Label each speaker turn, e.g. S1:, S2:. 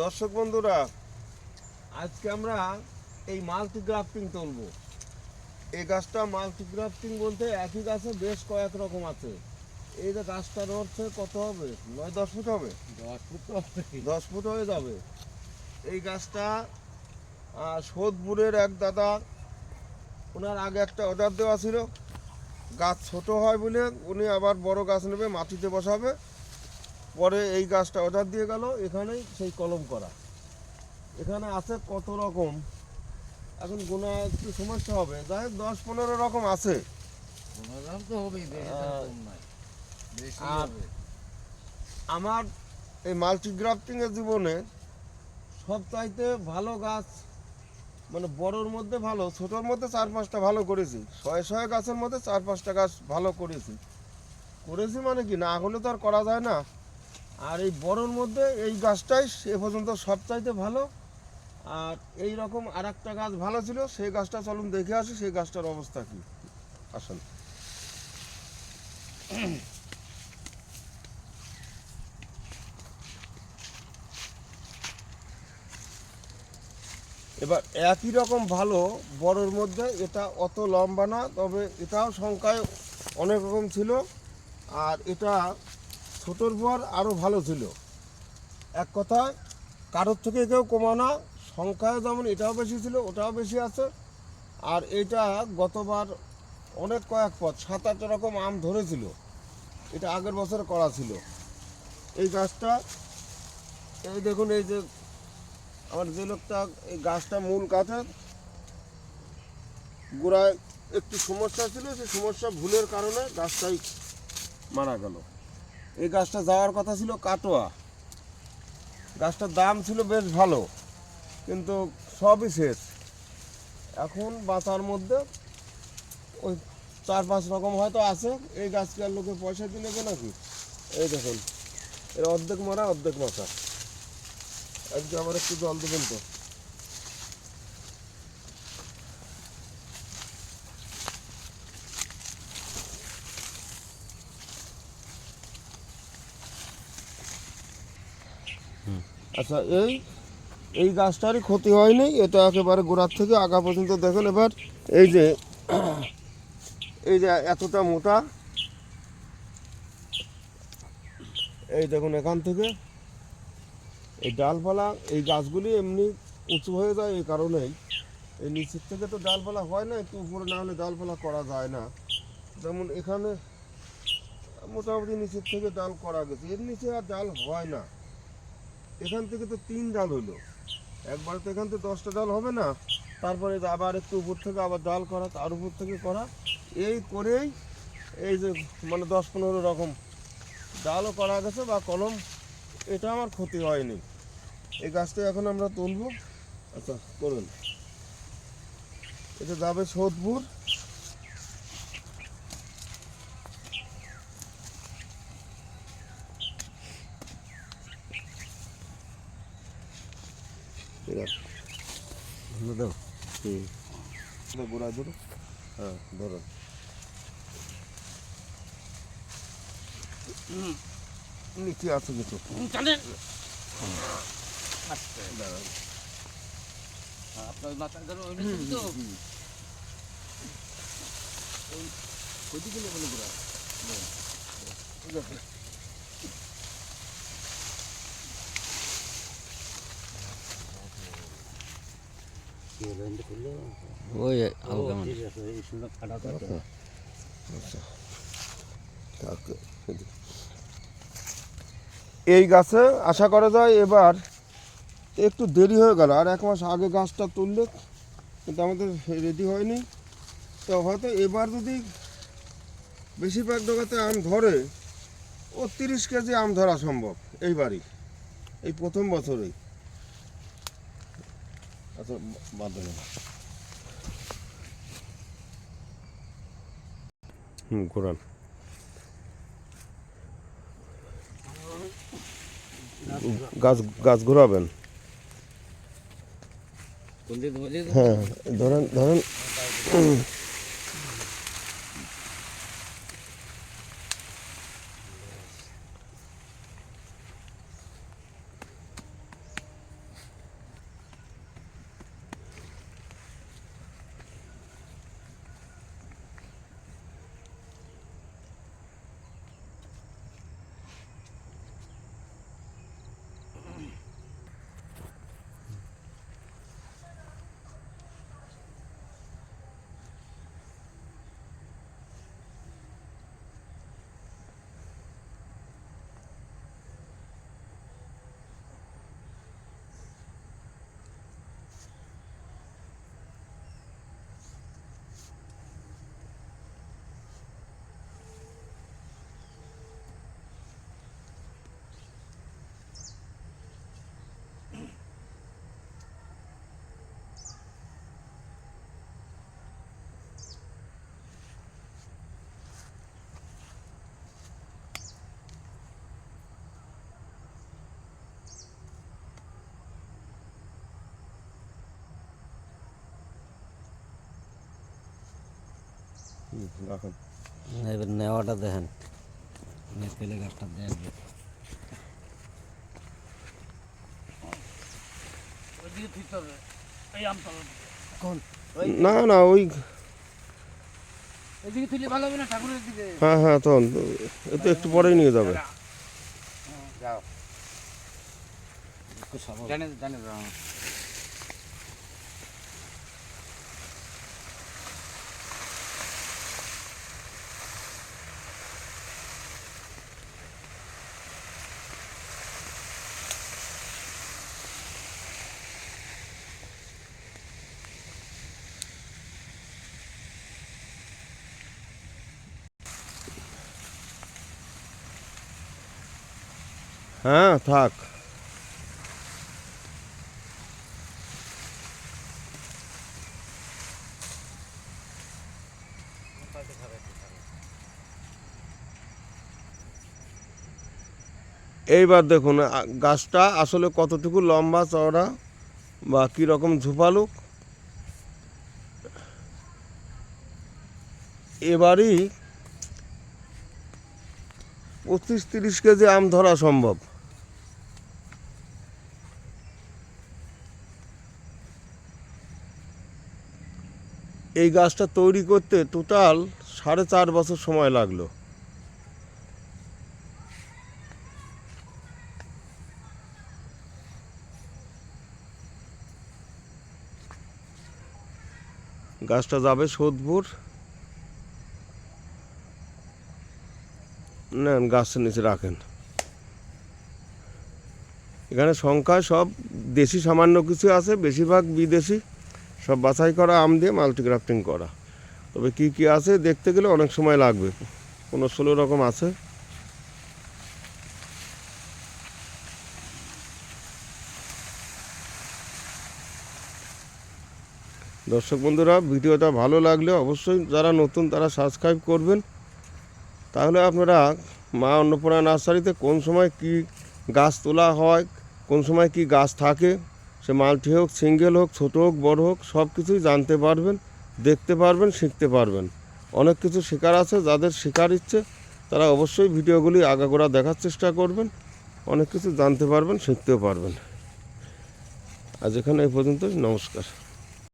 S1: দর্শক বন্ধুরা আজকে আমরা এই মাল্টি গ্রাফটিং তুলব। এই গাছটা মাল্টি গ্রাফটিং বলতে একই গাছে বেশ কয়েক রকম আছে। এই যে গাছটা নড়ছে কত হবে? নয় দশ ফুট হবে?
S2: দশ ফুট।
S1: দশ ফুট হয়ে যাবে। এই গাছটা সোদপুরের এক দাদা ওনার আগে একটা অর্ডার দেওয়া ছিল। গাছ ছোট হয় বলে উনি আবার বড় গাছ নেবে মাটিতে বসাবে। পরে এই গাছটা অর্ডার দিয়ে গেল এখানেই সেই কলম করা। এখানে আছে কত রকম? এখন গোনা একটু সমস্যা হবে। যাই হোক দশ পনেরো রকম আছে। আমার এই মাল্টিগ্রাফটিংয়ের জীবনে সবচাইতে ভালো গাছ মানে বড়োর মধ্যে ভালো ছোটোর মধ্যে চার পাঁচটা ভালো করেছি। শয়ে শয়ে গাছের মধ্যে চার পাঁচটা গাছ ভালো করেছি। করেছি মানে কি? না হলে তো আর করা যায় না। আর এই বড়োর মধ্যে এই গাছটাই এ পর্যন্ত সবচাইতে ভালো। আর এই রকম আর একটা গাছ ভালো ছিল, সেই গাছটা চলুন দেখে আসি, সেই গাছটার অবস্থা কি? আসেন। এবার একই রকম ভালো বড়োর মধ্যে, এটা অত লম্বা না, তবে এটাও সংখ্যায় অনেক রকম ছিল। আর এটা ছোটোর পর আরও ভালো ছিল। এক কথায়, কারোর থেকে কেউ কমা না সংখ্যায় যেমন এটাও বেশি ছিল, ওটাও বেশি আছে। আর এটা গতবার অনেক কয়েক পথ, সাত আট রকম আম ধরেছিল। এটা আগের বছর করা ছিল। এই গাছটা, এই দেখুন, এই যে আমার যে লোকটা, এই গাছটা মূল কাঠের গোড়ায় একটু সমস্যা ছিল, সেই সমস্যা ভুলের কারণে গাছটাই মারা গেল। এই গাছটা যাওয়ার কথা ছিল কাটোয়া। গাছটার দাম ছিল বেশ ভালো, কিন্তু সবই শেষ। এখন বাঁচার মধ্যে ওই চার পাঁচ রকম হয়তো আছে। এই গাছকে আর লোকে পয়সা দিয়ে নেবে নাকি? এই দেখুন, এর অর্ধেক মারা, অর্ধেক বাঁচা। আজকে আবার একটু জল দেবেন তো? আচ্ছা এই এই গাছটারই ক্ষতি হয়নি, এটা একেবারে গোড়ার থেকে আগা পর্যন্ত দেখেন এবার, এই যে এই যে এতটা মোটা, এই দেখুন এখান থেকে, এই ডালপালা, এই গাছগুলি এমনি উঁচু হয়ে যায় এই কারণেই, এই নিচের থেকে তো ডালপালা হয় না, একটু উপরে না হলে ডালপালা করা যায় না, যেমন এখানে, মোটামুটি নিচের থেকে ডাল করা গেছে, এর নিচে আর ডাল হয় না। এখান থেকে তো তিন ডাল হলো একবার তো এখান থেকে দশটা ডাল হবে না, তারপরে আবার একটু উপর থেকে আবার ডাল করা, তার উপর থেকে করা, এই করেই এই যে মানে দশ পনেরো রকম ডালও করা গেছে বা কলম, এটা আমার ক্ষতি হয়নি। এই গাছটা এখন আমরা তুলবো। আচ্ছা করুন। এটা যাবে সোদপুর।
S2: দাও।
S1: হুম গোড়া ধরো হ্যাঁ ধরো নিচে আছে কিছু।
S2: আপনার মাথায় ধরো ওই তো। ওই ওইদিকে না ওই হালকা মানে।
S1: আচ্ছা। এই গাছে আশা করা যায় এবার একটু দেরি হয়ে গেল। আর এক মাস আগে গাছটা তুললে কিন্তু আমাদের রেডি হয়নি। তো হয়তো এবার যদি বেশিরভাগ ডোকাতে আম ধরে ও তিরিশ কেজি আম ধরা সম্ভব এইবারই এই প্রথম বছরেই। আচ্ছা বাদ হুম ঘোরান। গাছ গাছ ঘোরাবেন? হ্যাঁ ধরেন ধরেন।
S3: এবার নেওয়াটা দেখেন। নেপেলে গাছটা দেখবে
S1: না না ওই হ্যাঁ হ্যাঁ তখন। এ তো একটু পরেই নিয়ে যাবে।
S2: যাও। জানে জানে
S1: হ্যাঁ থাক। এইবার দেখুন গাছটা আসলে কতটুকু লম্বা চওড়া বা কী রকম ঝোপালুক? এবারই পঁচিশ তিরিশ কেজি আম ধরা সম্ভব। এই গাছটা তৈরি করতে টোটাল সাড়ে চার বছর সময় লাগল। গাছটা যাবে সোদপুর। নেন গাছের নিচে রাখেন। এখানে সংখ্যায় সব দেশি সামান্য কিছু আছে, বেশিরভাগ বিদেশি। সব বাছাই করা, আম দিয়ে মাল্টিগ্রাফটিং করা। তবে কি কি আছে দেখতে গেলে অনেক সময় লাগবে। কোনো ষোলো রকম আছে। দর্শক বন্ধুরা, ভিডিওটা ভালো লাগলে অবশ্যই যারা নতুন তারা সাবস্ক্রাইব করবেন। তাহলে আপনারা মা অন্নপূর্ণা নার্সারিতে কোন সময় কি গাছ তোলা হয়, কোন সময় কি গাছ থাকে সে মাল্টি হোক, সিঙ্গেল হোক, ছোটো হোক, বড় হোক, সব কিছুই জানতে পারবেন, দেখতে পারবেন, শিখতে পারবেন। অনেক কিছু শেখার আছে, যাদের শেখার ইচ্ছে, তারা অবশ্যই ভিডিওগুলি আগাগোড়া দেখার চেষ্টা করবেন, অনেক কিছু জানতে পারবেন, শিখতেও পারবেন। আজ এখানে এই পর্যন্ত নমস্কার।